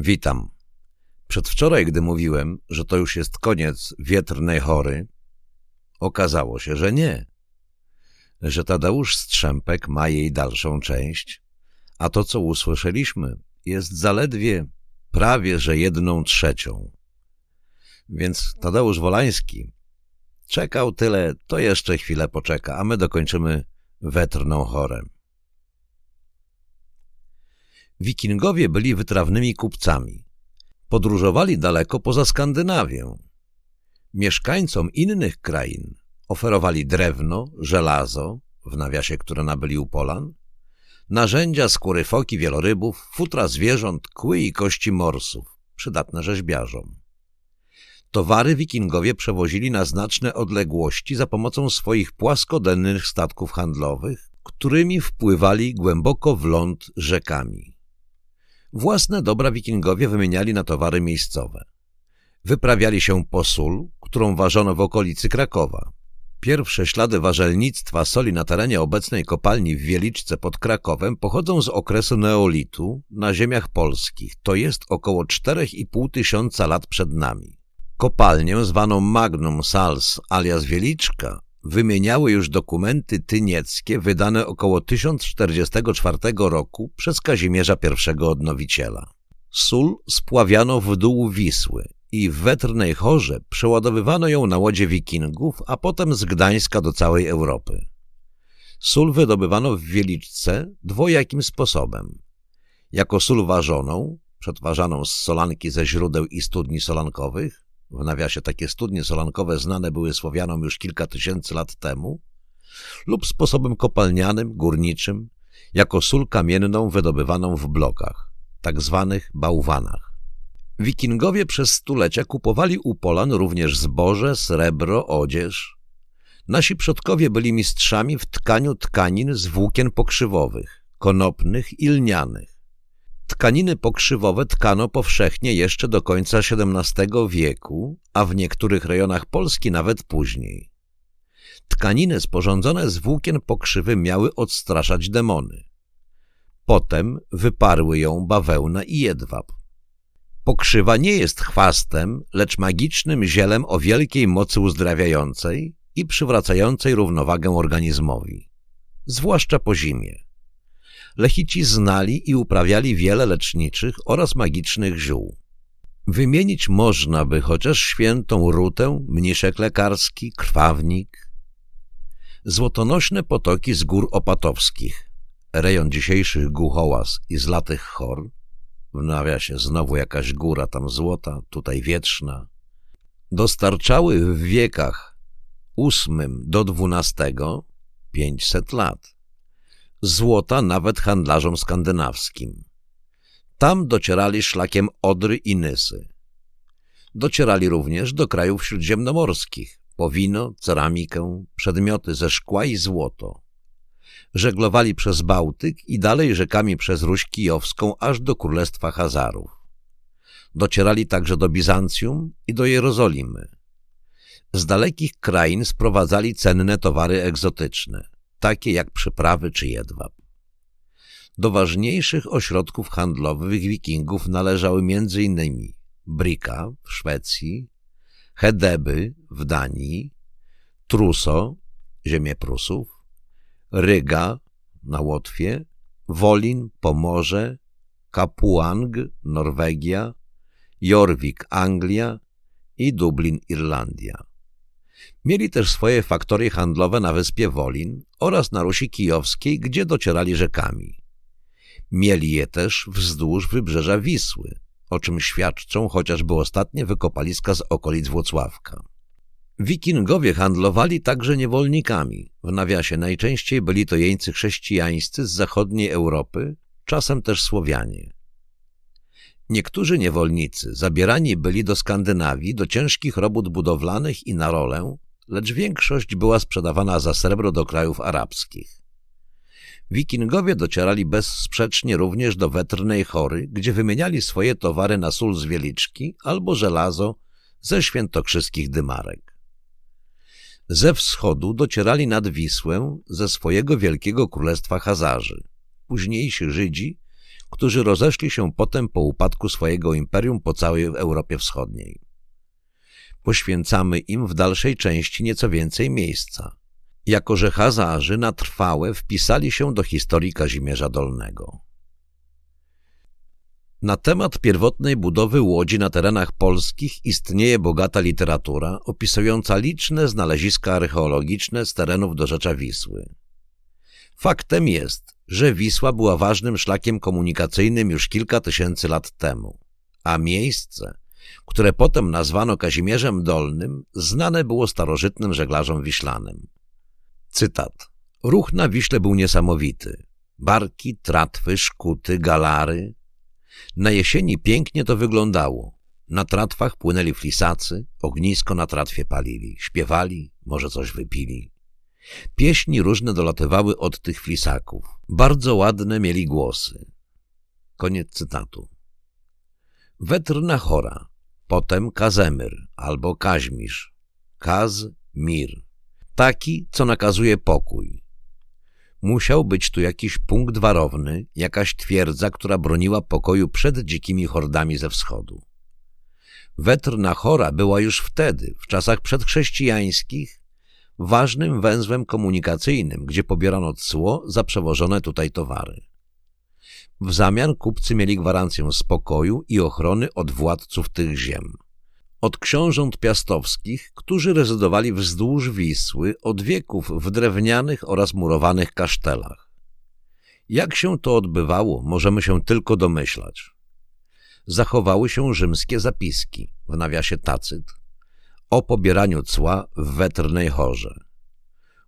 Witam. Przedwczoraj, gdy mówiłem, że to już jest koniec wietrnej chory, okazało się, że nie. Że Tadeusz Strzępek ma jej dalszą część, a to, co usłyszeliśmy, jest zaledwie prawie, że jedną trzecią. Więc Tadeusz Wolański czekał tyle, to jeszcze chwilę poczeka, a my dokończymy wetrną chorę. Wikingowie byli wytrawnymi kupcami. Podróżowali daleko poza Skandynawię. Mieszkańcom innych krain oferowali drewno, żelazo, w nawiasie, które nabyli u Polan, narzędzia, skóry foki, wielorybów, futra zwierząt, kły i kości morsów, przydatne rzeźbiarzom. Towary wikingowie przewozili na znaczne odległości za pomocą swoich płaskodennych statków handlowych, którymi wpływali głęboko w ląd rzekami. Własne dobra wikingowie wymieniali na towary miejscowe. Wyprawiali się po sól, którą ważono w okolicy Krakowa. Pierwsze ślady warzelnictwa soli na terenie obecnej kopalni w Wieliczce pod Krakowem pochodzą z okresu neolitu na ziemiach polskich, to jest około 4,5 tysiąca lat przed nami. Kopalnię zwaną Magnum Sals alias Wieliczka wymieniały już dokumenty tynieckie wydane około 1044 roku przez Kazimierza I Odnowiciela. Sól spławiano w dół Wisły i w wetrnej chorze przeładowywano ją na łodzie wikingów, a potem z Gdańska do całej Europy. Sól wydobywano w Wieliczce dwojakim sposobem. Jako sól ważoną, przetwarzaną z solanki ze źródeł i studni solankowych, w nawiasie takie studnie solankowe znane były Słowianom już kilka tysięcy lat temu, lub sposobem kopalnianym, górniczym, jako sól kamienną wydobywaną w blokach, tak zwanych bałwanach. Wikingowie przez stulecia kupowali u Polan również zboże, srebro, odzież. Nasi przodkowie byli mistrzami w tkaniu tkanin z włókien pokrzywowych, konopnych i lnianych. Tkaniny pokrzywowe tkano powszechnie jeszcze do końca XVII wieku, a w niektórych rejonach Polski nawet później. Tkaniny sporządzone z włókien pokrzywy miały odstraszać demony. Potem wyparły ją bawełna i jedwab. Pokrzywa nie jest chwastem, lecz magicznym zielem o wielkiej mocy uzdrawiającej i przywracającej równowagę organizmowi, zwłaszcza po zimie. Lechici znali i uprawiali wiele leczniczych oraz magicznych ziół. Wymienić można by chociaż świętą rutę, mniszek lekarski, krwawnik. Złotonośne potoki z gór opatowskich, rejon dzisiejszych Guchołas i Zlatych Chor, w nawiasie znowu jakaś góra tam złota, tutaj wietrzna, dostarczały w wiekach VIII do XII 500 lat złota nawet handlarzom skandynawskim. Tam docierali szlakiem Odry i Nysy. Docierali również do krajów śródziemnomorskich, po wino, ceramikę, przedmioty ze szkła i złoto. Żeglowali przez Bałtyk i dalej rzekami przez Ruś Kijowską aż do Królestwa Hazarów. Docierali także do Bizancjum i do Jerozolimy. Z dalekich krain sprowadzali cenne towary egzotyczne – takie jak przyprawy czy jedwab. Do ważniejszych ośrodków handlowych wikingów należały m.in. Brika w Szwecji, Hedeby w Danii, Truso, ziemię Prusów, Ryga na Łotwie, Wolin, Pomorze, Kapuang, Norwegia, Jorvik, Anglia i Dublin, Irlandia. Mieli też swoje faktorie handlowe na wyspie Wolin oraz na Rusi Kijowskiej, gdzie docierali rzekami. Mieli je też wzdłuż wybrzeża Wisły, o czym świadczą chociażby ostatnie wykopaliska z okolic Włocławka. Wikingowie handlowali także niewolnikami. W nawiasie najczęściej byli to jeńcy chrześcijańscy z zachodniej Europy, czasem też Słowianie. Niektórzy niewolnicy zabierani byli do Skandynawii do ciężkich robót budowlanych i na rolę, lecz większość była sprzedawana za srebro do krajów arabskich. Wikingowie docierali bezsprzecznie również do wetrnej chory, gdzie wymieniali swoje towary na sól z Wieliczki albo żelazo ze świętokrzyskich dymarek. Ze wschodu docierali nad Wisłę ze swojego wielkiego królestwa Hazarzy. Późniejsi Żydzi którzy rozeszli się potem po upadku swojego imperium po całej Europie Wschodniej. Poświęcamy im w dalszej części nieco więcej miejsca, jako że Hazarzy na trwałe wpisali się do historii Kazimierza Dolnego. Na temat pierwotnej budowy łodzi na terenach polskich istnieje bogata literatura opisująca liczne znaleziska archeologiczne z terenów dorzecza Wisły. Faktem jest, że Wisła była ważnym szlakiem komunikacyjnym już kilka tysięcy lat temu, a miejsce, które potem nazwano Kazimierzem Dolnym, znane było starożytnym żeglarzom wiślanym. Cytat. Ruch na Wiśle był niesamowity. Barki, tratwy, szkuty, galary. Na jesieni pięknie to wyglądało. Na tratwach płynęli flisacy, ognisko na tratwie palili, śpiewali, może coś wypili. Pieśni różne dolatywały od tych flisaków. Bardzo ładne mieli głosy. Koniec cytatu. Wetrna chora, potem Kazemyr albo Kaźmisz, Kaz-Mir. Taki, co nakazuje pokój. Musiał być tu jakiś punkt warowny, jakaś twierdza, która broniła pokoju przed dzikimi hordami ze wschodu. Wetrna chora była już wtedy, w czasach przedchrześcijańskich, ważnym węzłem komunikacyjnym, gdzie pobierano cło za przewożone tutaj towary. W zamian kupcy mieli gwarancję spokoju i ochrony od władców tych ziem. Od książąt piastowskich, którzy rezydowali wzdłuż Wisły od wieków w drewnianych oraz murowanych kasztelach. Jak się to odbywało, możemy się tylko domyślać. Zachowały się rzymskie zapiski, w nawiasie Tacyt, o pobieraniu cła w wetrnej chorze.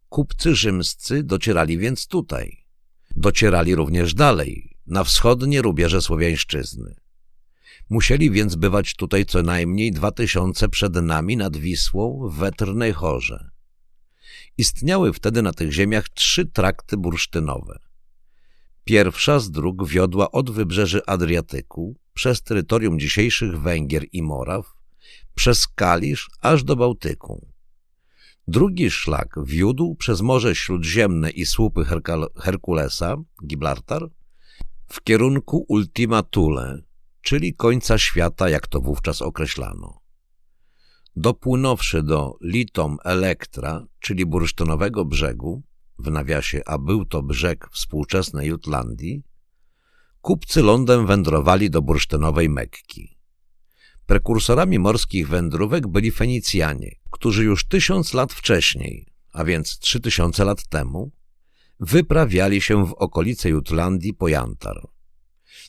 Kupcy rzymscy docierali więc tutaj. Docierali również dalej, na wschodnie rubieże Słowiańszczyzny. Musieli więc bywać tutaj co najmniej dwa tysiące przed nami nad Wisłą w wetrnej chorze. Istniały wtedy na tych ziemiach trzy trakty bursztynowe. Pierwsza z dróg wiodła od wybrzeży Adriatyku przez terytorium dzisiejszych Węgier i Moraw, przez Kalisz aż do Bałtyku. Drugi szlak wiódł przez Morze Śródziemne i słupy Herkulesa, Gibraltar, w kierunku Ultima Thule, czyli końca świata, jak to wówczas określano. Dopłynąwszy do Litom Elektra, czyli bursztynowego brzegu, w nawiasie, a był to brzeg współczesnej Jutlandii, kupcy lądem wędrowali do bursztynowej Mekki. Prekursorami morskich wędrówek byli Fenicjanie, którzy już tysiąc lat wcześniej, a więc trzy tysiące lat temu, wyprawiali się w okolice Jutlandii po Jantar.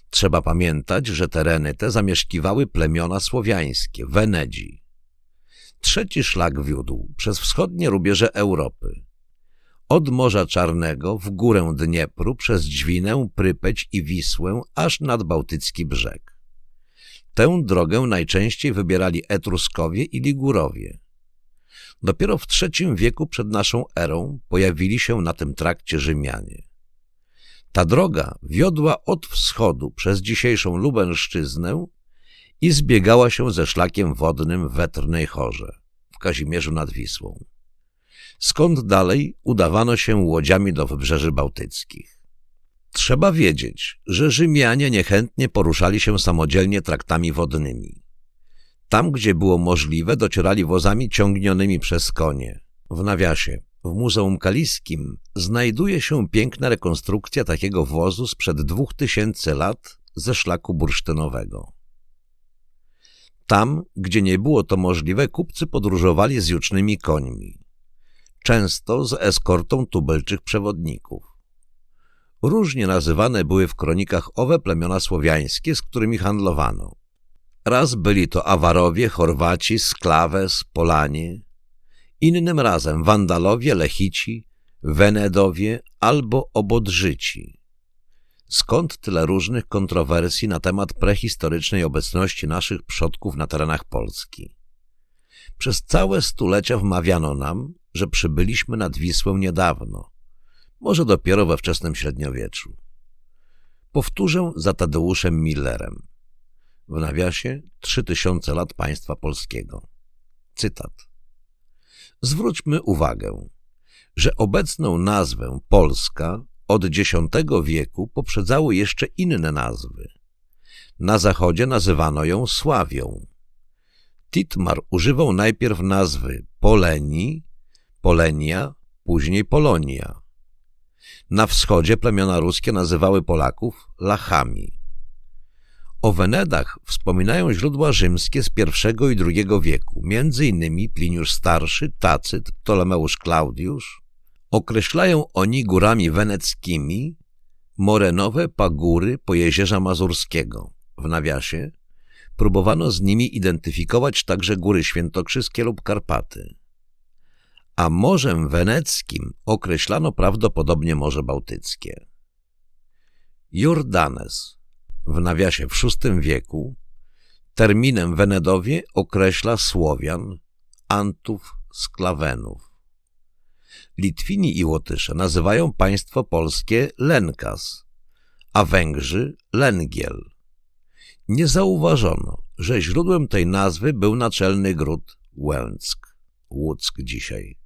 Trzeba pamiętać, że tereny te zamieszkiwały plemiona słowiańskie, Wenedzi. Trzeci szlak wiódł przez wschodnie rubieże Europy. Od Morza Czarnego w górę Dniepru przez Dźwinę, Prypeć i Wisłę aż nad Bałtycki brzeg. Tę drogę najczęściej wybierali Etruskowie i Ligurowie. Dopiero w III wieku przed naszą erą pojawili się na tym trakcie Rzymianie. Ta droga wiodła od wschodu przez dzisiejszą Lubelszczyznę i zbiegała się ze szlakiem wodnym w Wetrnej Chorze, w Kazimierzu nad Wisłą. Skąd dalej udawano się łodziami do wybrzeży bałtyckich. Trzeba wiedzieć, że Rzymianie niechętnie poruszali się samodzielnie traktami wodnymi. Tam, gdzie było możliwe, docierali wozami ciągnionymi przez konie. W nawiasie, w Muzeum Kaliskim znajduje się piękna rekonstrukcja takiego wozu sprzed dwóch tysięcy lat ze szlaku bursztynowego. Tam, gdzie nie było to możliwe, kupcy podróżowali z jucznymi końmi, często z eskortą tubelczych przewodników. Różnie nazywane były w kronikach owe plemiona słowiańskie, z którymi handlowano. Raz byli to Awarowie, Chorwaci, Sklawes, Polanie, innym razem Wandalowie, Lechici, Wenedowie albo Obodrzyci. Skąd tyle różnych kontrowersji na temat prehistorycznej obecności naszych przodków na terenach Polski? Przez całe stulecia wmawiano nam, że przybyliśmy nad Wisłę niedawno, może dopiero we wczesnym średniowieczu. Powtórzę za Tadeuszem Millerem. W nawiasie trzy tysiące lat państwa polskiego. Cytat. Zwróćmy uwagę, że obecną nazwę Polska od X wieku poprzedzały jeszcze inne nazwy. Na zachodzie nazywano ją Sławią. Titmar używał najpierw nazwy Poleni, Polenia, później Polonia. Na wschodzie plemiona ruskie nazywały Polaków Lachami. O Wenedach wspominają źródła rzymskie z I i II wieku, innymi Pliniusz Starszy, Tacyt, Ptolemeusz Klaudiusz. Określają oni górami weneckimi morenowe pagóry Pojezierza Mazurskiego. W nawiasie próbowano z nimi identyfikować także góry świętokrzyskie lub Karpaty. A morzem weneckim określano prawdopodobnie Morze Bałtyckie. Jordanes w nawiasie w VI wieku terminem Wenedowie określa Słowian, Antów, Sklawenów. Litwini i Łotysze nazywają państwo polskie Lenkas, a Węgrzy Lengiel. Nie zauważono, że źródłem tej nazwy był naczelny gród Łęck, Łuck dzisiaj,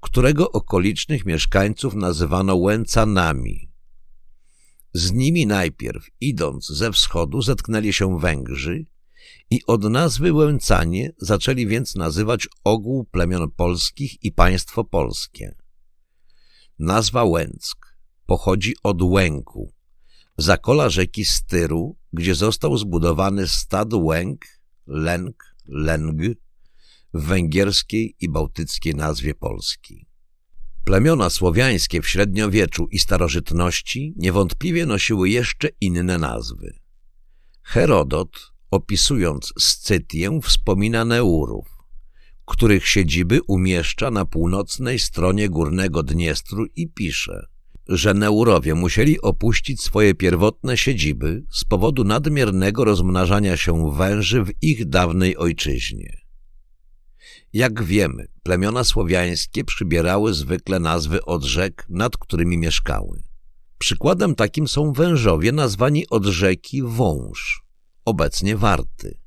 którego okolicznych mieszkańców nazywano Łęcanami, z nimi najpierw, idąc ze wschodu, zetknęli się Węgrzy i od nazwy Łęcanie zaczęli więc nazywać ogół plemion polskich i państwo polskie. Nazwa Łęck pochodzi od Łęku, zakola rzeki Styru, gdzie został zbudowany stad Łęk, Lęk, Lęg w węgierskiej i bałtyckiej nazwie Polski. Plemiona słowiańskie w średniowieczu i starożytności niewątpliwie nosiły jeszcze inne nazwy. Herodot, opisując Scytię, wspomina Neurów, których siedziby umieszcza na północnej stronie górnego Dniestru i pisze, że Neurowie musieli opuścić swoje pierwotne siedziby z powodu nadmiernego rozmnażania się węży w ich dawnej ojczyźnie. Jak wiemy, plemiona słowiańskie przybierały zwykle nazwy od rzek, nad którymi mieszkały. Przykładem takim są wężowie nazwani od rzeki Wąż, obecnie Warty,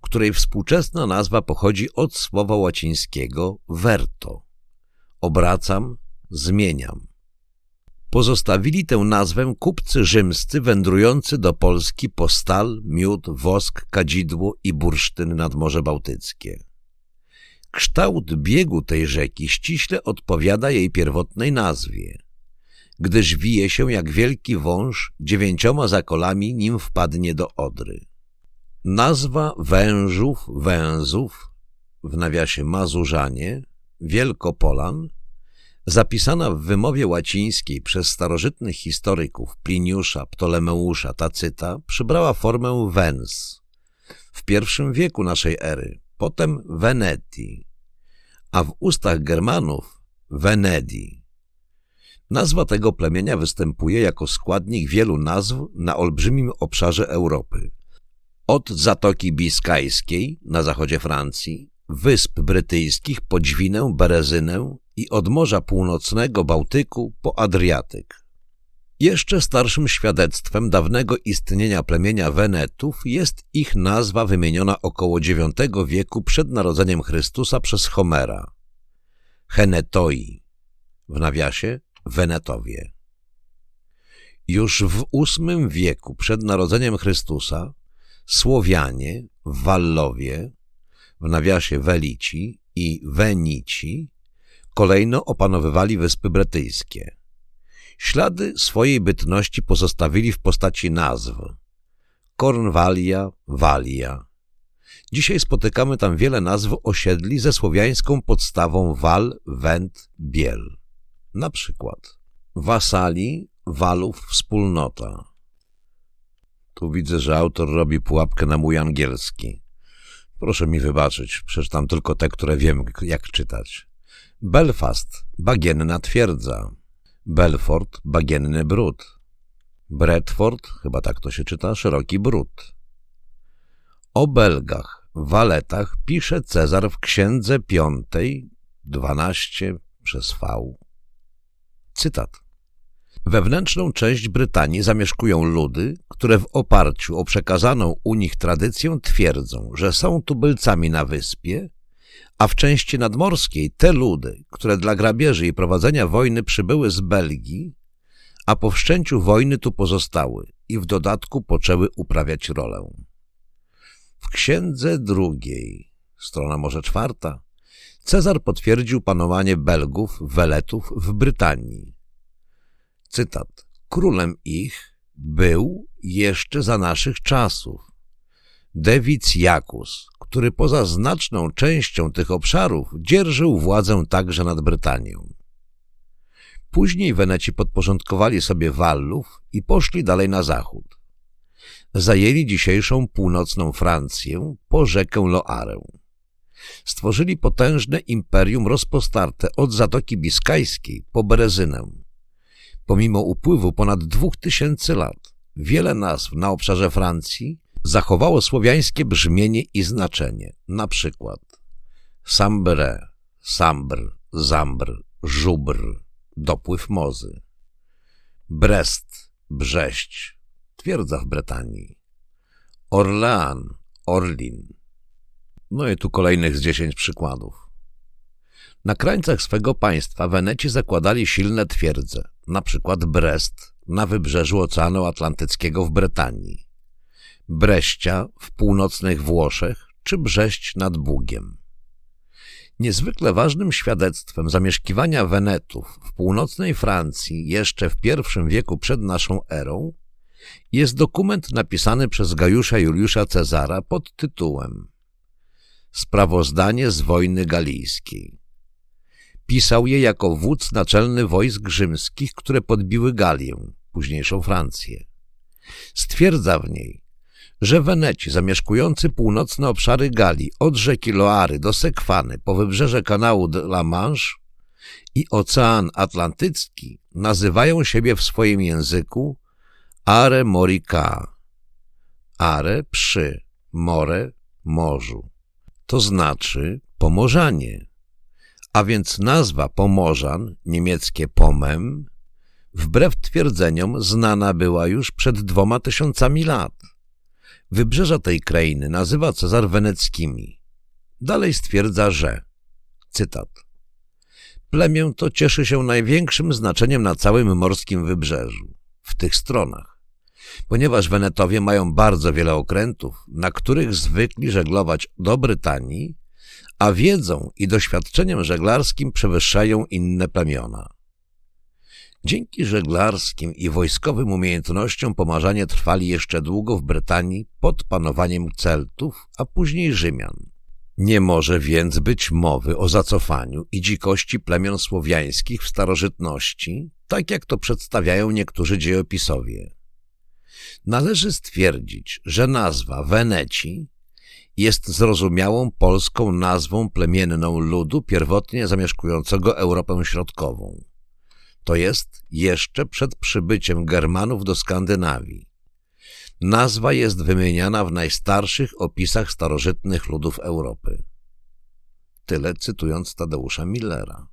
której współczesna nazwa pochodzi od słowa łacińskiego verto. Obracam, zmieniam. Pozostawili tę nazwę kupcy rzymscy wędrujący do Polski po stal, miód, wosk, kadzidło i bursztyn nad Morze Bałtyckie. Kształt biegu tej rzeki ściśle odpowiada jej pierwotnej nazwie, gdyż wije się jak wielki wąż dziewięcioma zakolami, nim wpadnie do Odry. Nazwa wężów, węzów, w nawiasie Mazurzanie, Wielkopolan, zapisana w wymowie łacińskiej przez starożytnych historyków Pliniusza, Ptolemeusza, Tacyta, przybrała formę wens w pierwszym wieku naszej ery, potem Veneti, a w ustach Germanów Venedi. Nazwa tego plemienia występuje jako składnik wielu nazw na olbrzymim obszarze Europy. Od Zatoki Biskajskiej na zachodzie Francji, Wysp Brytyjskich po Dźwinę, Berezynę i od Morza Północnego Bałtyku po Adriatyk. Jeszcze starszym świadectwem dawnego istnienia plemienia Wenetów jest ich nazwa wymieniona około IX wieku przed narodzeniem Chrystusa przez Homera. Henetoi, w nawiasie Wenetowie. Już w VIII wieku przed narodzeniem Chrystusa Słowianie, Wallowie, w nawiasie Welici i Wenici kolejno opanowywali Wyspy Brytyjskie. Ślady swojej bytności pozostawili w postaci nazw. Kornwalia, Walia. Dzisiaj spotykamy tam wiele nazw osiedli ze słowiańską podstawą Wal, Węd, Biel. Na przykład Wasali, Walów, Wspólnota. Tu widzę, że autor robi pułapkę na mój angielski. Proszę mi wybaczyć, przeczytam tylko te, które wiem, jak czytać. Belfast, bagienna twierdza. Belfort, bagienny brud. Bradford, chyba tak to się czyta, szeroki brud. O Belgach, Waletach pisze Cezar w księdze piątej, 12 przez V. Cytat. Wewnętrzną część Brytanii zamieszkują ludy, które w oparciu o przekazaną u nich tradycję twierdzą, że są tubylcami na wyspie a w części nadmorskiej te ludy, które dla grabieży i prowadzenia wojny przybyły z Belgii, a po wszczęciu wojny tu pozostały i w dodatku poczęły uprawiać rolę. W księdze drugiej, strona może czwarta, Cezar potwierdził panowanie Belgów, Weletów w Brytanii. Cytat. Królem ich był jeszcze za naszych czasów Dewic Jakus, który poza znaczną częścią tych obszarów dzierżył władzę także nad Brytanią. Później Weneci podporządkowali sobie Wallów i poszli dalej na zachód. Zajęli dzisiejszą północną Francję po rzekę Loarę. Stworzyli potężne imperium rozpostarte od Zatoki Biskajskiej po Berezynę. Pomimo upływu ponad dwóch tysięcy lat, wiele nazw na obszarze Francji zachowało słowiańskie brzmienie i znaczenie, na przykład Sambre, Sambr, Zambr, Żubr, dopływ mozy, Brest, Brześć, twierdza w Bretanii, Orlean, Orlin. No i tu kolejnych z dziesięć przykładów. Na krańcach swego państwa Weneci zakładali silne twierdze, na przykład Brest na wybrzeżu Oceanu Atlantyckiego w Brytanii, Breścia w północnych Włoszech czy Brześć nad Bugiem. Niezwykle ważnym świadectwem zamieszkiwania Wenetów w północnej Francji jeszcze w I wieku przed naszą erą jest dokument napisany przez Gajusza Juliusza Cezara pod tytułem Sprawozdanie z wojny galijskiej. Pisał je jako wódz naczelny wojsk rzymskich, które podbiły Galię, późniejszą Francję. Stwierdza w niej, że Weneci zamieszkujący północne obszary Galii od rzeki Loary do Sekwany po wybrzeże kanału de la Manche i Ocean Atlantycki nazywają siebie w swoim języku Are Morica. Are przy, more morzu. To znaczy Pomorzanie. A więc nazwa Pomorzan, niemieckie Pomem, wbrew twierdzeniom znana była już przed dwoma tysiącami lat. Wybrzeża tej krainy nazywa Cezar weneckimi. Dalej stwierdza, że, cytat, plemię to cieszy się największym znaczeniem na całym morskim wybrzeżu, w tych stronach, ponieważ Wenetowie mają bardzo wiele okrętów, na których zwykli żeglować do Brytanii, a wiedzą i doświadczeniem żeglarskim przewyższają inne plemiona. Dzięki żeglarskim i wojskowym umiejętnościom pomarzanie trwali jeszcze długo w Brytanii pod panowaniem Celtów, a później Rzymian. Nie może więc być mowy o zacofaniu i dzikości plemion słowiańskich w starożytności, tak jak to przedstawiają niektórzy dziejopisowie. Należy stwierdzić, że nazwa Weneci jest zrozumiałą polską nazwą plemienną ludu pierwotnie zamieszkującego Europę Środkową to jest jeszcze przed przybyciem Germanów do Skandynawii. Nazwa jest wymieniana w najstarszych opisach starożytnych ludów Europy. Tyle cytując Tadeusza Millera.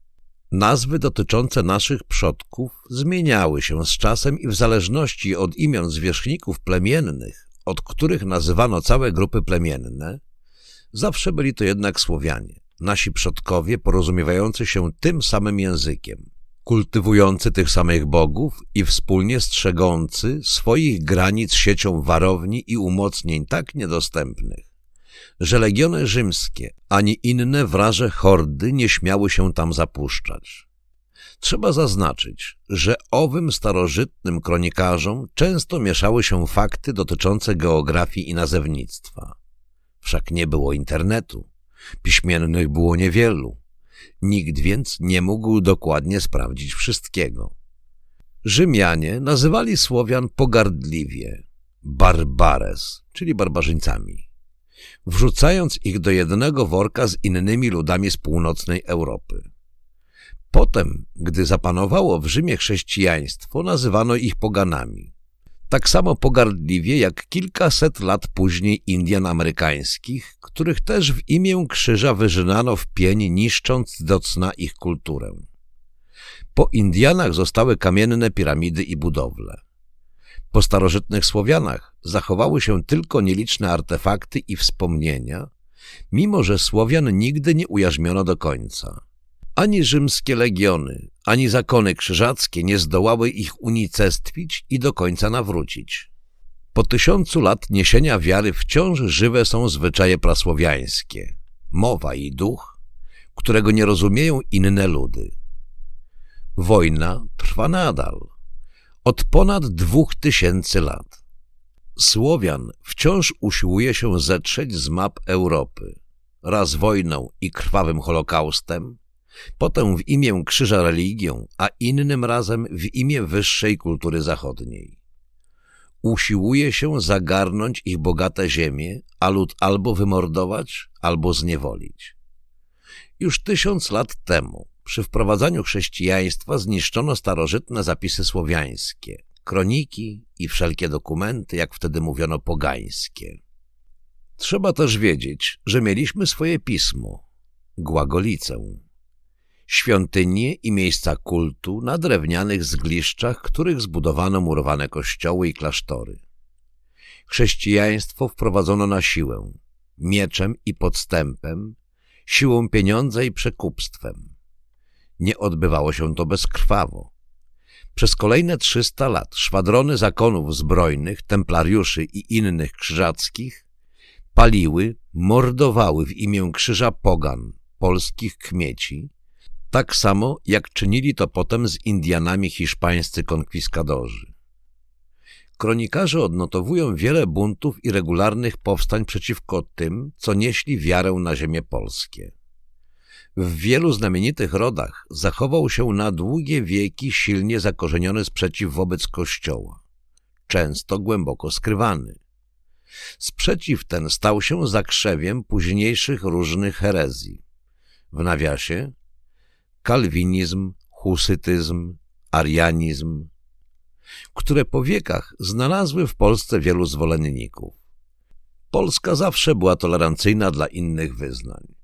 Nazwy dotyczące naszych przodków zmieniały się z czasem i w zależności od imion zwierzchników plemiennych, od których nazywano całe grupy plemienne, zawsze byli to jednak Słowianie, nasi przodkowie porozumiewający się tym samym językiem kultywujący tych samych bogów i wspólnie strzegący swoich granic siecią warowni i umocnień tak niedostępnych, że legiony rzymskie ani inne wraże hordy nie śmiały się tam zapuszczać. Trzeba zaznaczyć, że owym starożytnym kronikarzom często mieszały się fakty dotyczące geografii i nazewnictwa. Wszak nie było internetu, piśmiennych było niewielu, Nikt więc nie mógł dokładnie sprawdzić wszystkiego. Rzymianie nazywali Słowian pogardliwie barbares, czyli barbarzyńcami, wrzucając ich do jednego worka z innymi ludami z północnej Europy. Potem, gdy zapanowało w Rzymie chrześcijaństwo, nazywano ich poganami tak samo pogardliwie jak kilkaset lat później Indian amerykańskich, których też w imię krzyża wyżynano w pień, niszcząc do cna ich kulturę. Po Indianach zostały kamienne piramidy i budowle. Po starożytnych Słowianach zachowały się tylko nieliczne artefakty i wspomnienia, mimo że Słowian nigdy nie ujarzmiono do końca. Ani rzymskie legiony, ani zakony krzyżackie nie zdołały ich unicestwić i do końca nawrócić. Po tysiącu lat niesienia wiary wciąż żywe są zwyczaje prasłowiańskie, mowa i duch, którego nie rozumieją inne ludy. Wojna trwa nadal, od ponad dwóch tysięcy lat. Słowian wciąż usiłuje się zetrzeć z map Europy, raz wojną i krwawym holokaustem, potem w imię krzyża religią, a innym razem w imię wyższej kultury zachodniej. Usiłuje się zagarnąć ich bogate ziemie, a lud albo wymordować, albo zniewolić. Już tysiąc lat temu przy wprowadzaniu chrześcijaństwa zniszczono starożytne zapisy słowiańskie, kroniki i wszelkie dokumenty, jak wtedy mówiono, pogańskie. Trzeba też wiedzieć, że mieliśmy swoje pismo, Głagolicę, świątynie i miejsca kultu na drewnianych zgliszczach, których zbudowano murowane kościoły i klasztory. Chrześcijaństwo wprowadzono na siłę, mieczem i podstępem, siłą pieniądza i przekupstwem. Nie odbywało się to bezkrwawo. Przez kolejne 300 lat szwadrony zakonów zbrojnych, templariuszy i innych krzyżackich paliły, mordowały w imię krzyża pogan, polskich kmieci, tak samo jak czynili to potem z Indianami hiszpańscy konkwiskadorzy. Kronikarze odnotowują wiele buntów i regularnych powstań przeciwko tym, co nieśli wiarę na ziemię polskie. W wielu znamienitych rodach zachował się na długie wieki silnie zakorzeniony sprzeciw wobec Kościoła, często głęboko skrywany. Sprzeciw ten stał się zakrzewiem późniejszych różnych herezji. W nawiasie kalwinizm, husytyzm, arianizm, które po wiekach znalazły w Polsce wielu zwolenników. Polska zawsze była tolerancyjna dla innych wyznań.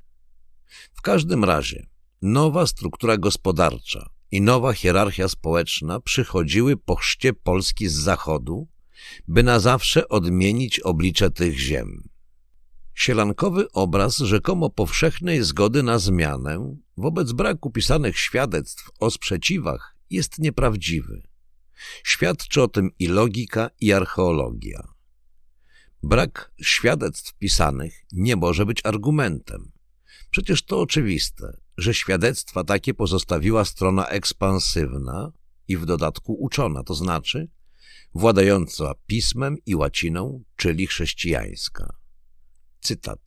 W każdym razie nowa struktura gospodarcza i nowa hierarchia społeczna przychodziły po chrzcie Polski z zachodu, by na zawsze odmienić oblicze tych ziem. Sielankowy obraz rzekomo powszechnej zgody na zmianę wobec braku pisanych świadectw o sprzeciwach jest nieprawdziwy. Świadczy o tym i logika, i archeologia. Brak świadectw pisanych nie może być argumentem. Przecież to oczywiste, że świadectwa takie pozostawiła strona ekspansywna i w dodatku uczona, to znaczy władająca pismem i łaciną, czyli chrześcijańska. Cytat.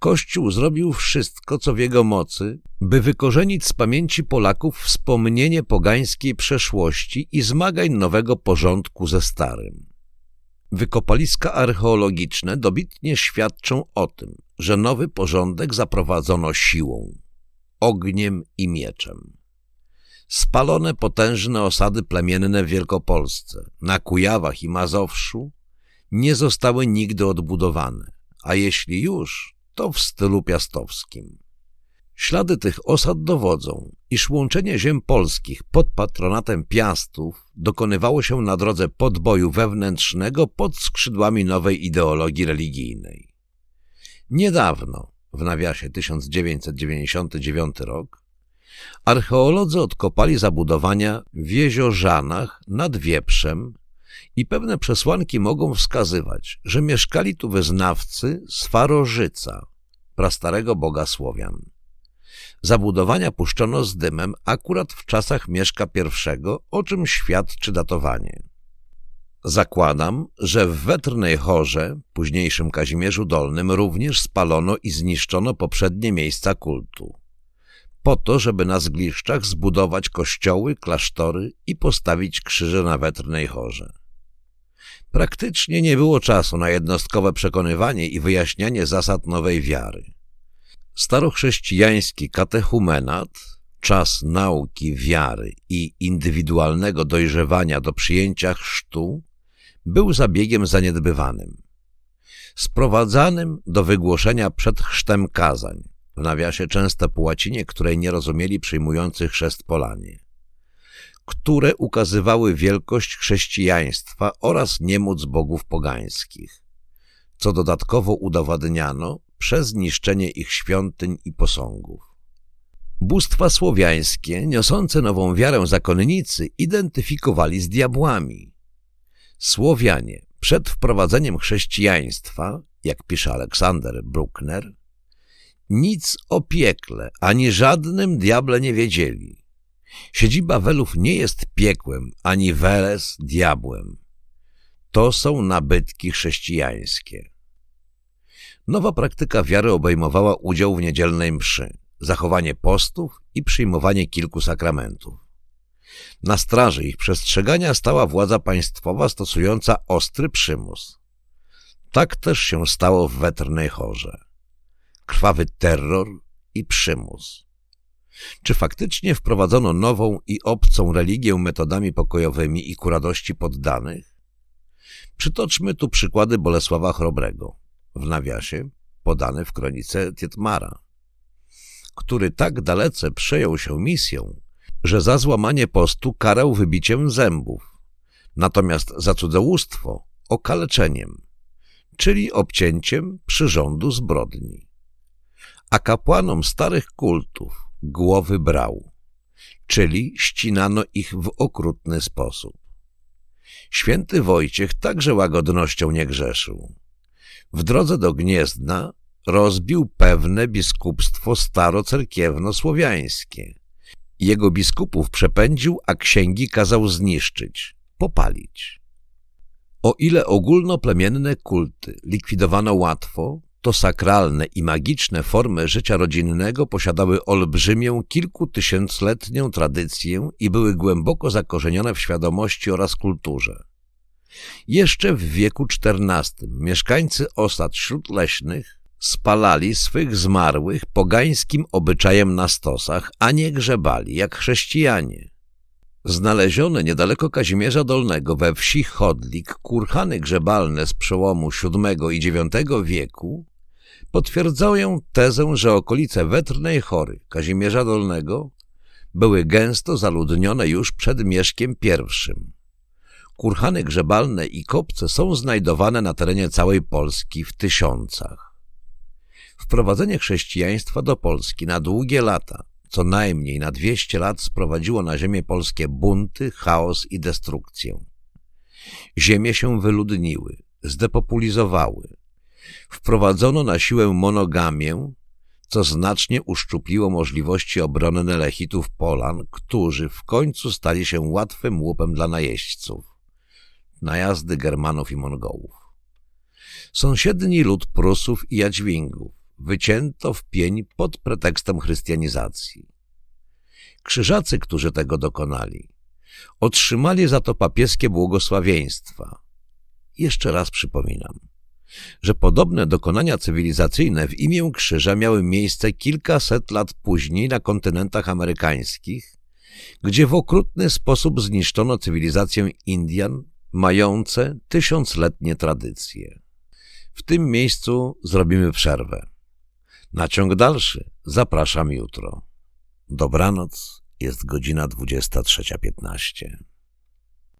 Kościół zrobił wszystko, co w jego mocy, by wykorzenić z pamięci Polaków wspomnienie pogańskiej przeszłości i zmagań nowego porządku ze starym. Wykopaliska archeologiczne dobitnie świadczą o tym, że nowy porządek zaprowadzono siłą, ogniem i mieczem. Spalone potężne osady plemienne w Wielkopolsce, na Kujawach i Mazowszu nie zostały nigdy odbudowane, a jeśli już, to w stylu piastowskim. Ślady tych osad dowodzą, iż łączenie ziem polskich pod patronatem Piastów dokonywało się na drodze podboju wewnętrznego pod skrzydłami nowej ideologii religijnej. Niedawno, w nawiasie 1999 rok, archeolodzy odkopali zabudowania w Jeziorzanach nad Wieprzem i pewne przesłanki mogą wskazywać, że mieszkali tu wyznawcy Swarożyca, prastarego boga Słowian. Zabudowania puszczono z dymem akurat w czasach Mieszka I, o czym świadczy datowanie. Zakładam, że w Wetrnej Chorze, późniejszym Kazimierzu Dolnym, również spalono i zniszczono poprzednie miejsca kultu. Po to, żeby na zgliszczach zbudować kościoły, klasztory i postawić krzyże na Wetrnej Chorze. Praktycznie nie było czasu na jednostkowe przekonywanie i wyjaśnianie zasad nowej wiary. Starochrześcijański katechumenat, czas nauki wiary i indywidualnego dojrzewania do przyjęcia chrztu, był zabiegiem zaniedbywanym. Sprowadzanym do wygłoszenia przed chrztem kazań, w nawiasie często po łacinie, której nie rozumieli przyjmujący chrzest Polanie które ukazywały wielkość chrześcijaństwa oraz niemoc bogów pogańskich, co dodatkowo udowadniano przez niszczenie ich świątyń i posągów. Bóstwa słowiańskie, niosące nową wiarę zakonnicy, identyfikowali z diabłami. Słowianie przed wprowadzeniem chrześcijaństwa, jak pisze Aleksander Bruckner, nic o piekle ani żadnym diable nie wiedzieli. Siedziba Welów nie jest piekłem, ani Weles diabłem. To są nabytki chrześcijańskie. Nowa praktyka wiary obejmowała udział w niedzielnej mszy, zachowanie postów i przyjmowanie kilku sakramentów. Na straży ich przestrzegania stała władza państwowa stosująca ostry przymus. Tak też się stało w Wetrnej Chorze. Krwawy terror i przymus. Czy faktycznie wprowadzono nową i obcą religię metodami pokojowymi i ku radości poddanych? Przytoczmy tu przykłady Bolesława Chrobrego, w nawiasie podane w kronice Tietmara, który tak dalece przejął się misją, że za złamanie postu karał wybiciem zębów, natomiast za cudzołóstwo okaleczeniem, czyli obcięciem przyrządu zbrodni. A kapłanom starych kultów głowy brał, czyli ścinano ich w okrutny sposób. Święty Wojciech także łagodnością nie grzeszył. W drodze do Gniezdna rozbił pewne biskupstwo starocerkiewno-słowiańskie. Jego biskupów przepędził, a księgi kazał zniszczyć, popalić. O ile ogólnoplemienne kulty likwidowano łatwo, to sakralne i magiczne formy życia rodzinnego posiadały olbrzymią, kilkutysięcletnią tradycję i były głęboko zakorzenione w świadomości oraz kulturze. Jeszcze w wieku XIV mieszkańcy osad śródleśnych spalali swych zmarłych pogańskim obyczajem na stosach, a nie grzebali, jak chrześcijanie. Znalezione niedaleko Kazimierza Dolnego we wsi Chodlik kurhany grzebalne z przełomu VII i IX wieku potwierdzają tezę, że okolice Wetrnej Chory Kazimierza Dolnego były gęsto zaludnione już przed Mieszkiem I. Kurhany grzebalne i kopce są znajdowane na terenie całej Polski w tysiącach. Wprowadzenie chrześcijaństwa do Polski na długie lata, co najmniej na 200 lat sprowadziło na ziemię polskie bunty, chaos i destrukcję. Ziemie się wyludniły, zdepopulizowały. Wprowadzono na siłę monogamię, co znacznie uszczupliło możliwości obronne lechitów Polan, którzy w końcu stali się łatwym łupem dla najeźdźców najazdy Germanów i Mongołów. Sąsiedni lud Prusów i Jadźwingów wycięto w pień pod pretekstem chrystianizacji. Krzyżacy, którzy tego dokonali, otrzymali za to papieskie błogosławieństwa. Jeszcze raz przypominam, że podobne dokonania cywilizacyjne w imię krzyża miały miejsce kilkaset lat później na kontynentach amerykańskich, gdzie w okrutny sposób zniszczono cywilizację Indian, mające tysiącletnie tradycje. W tym miejscu zrobimy przerwę. Na ciąg dalszy zapraszam jutro. Dobranoc, jest godzina 23.15.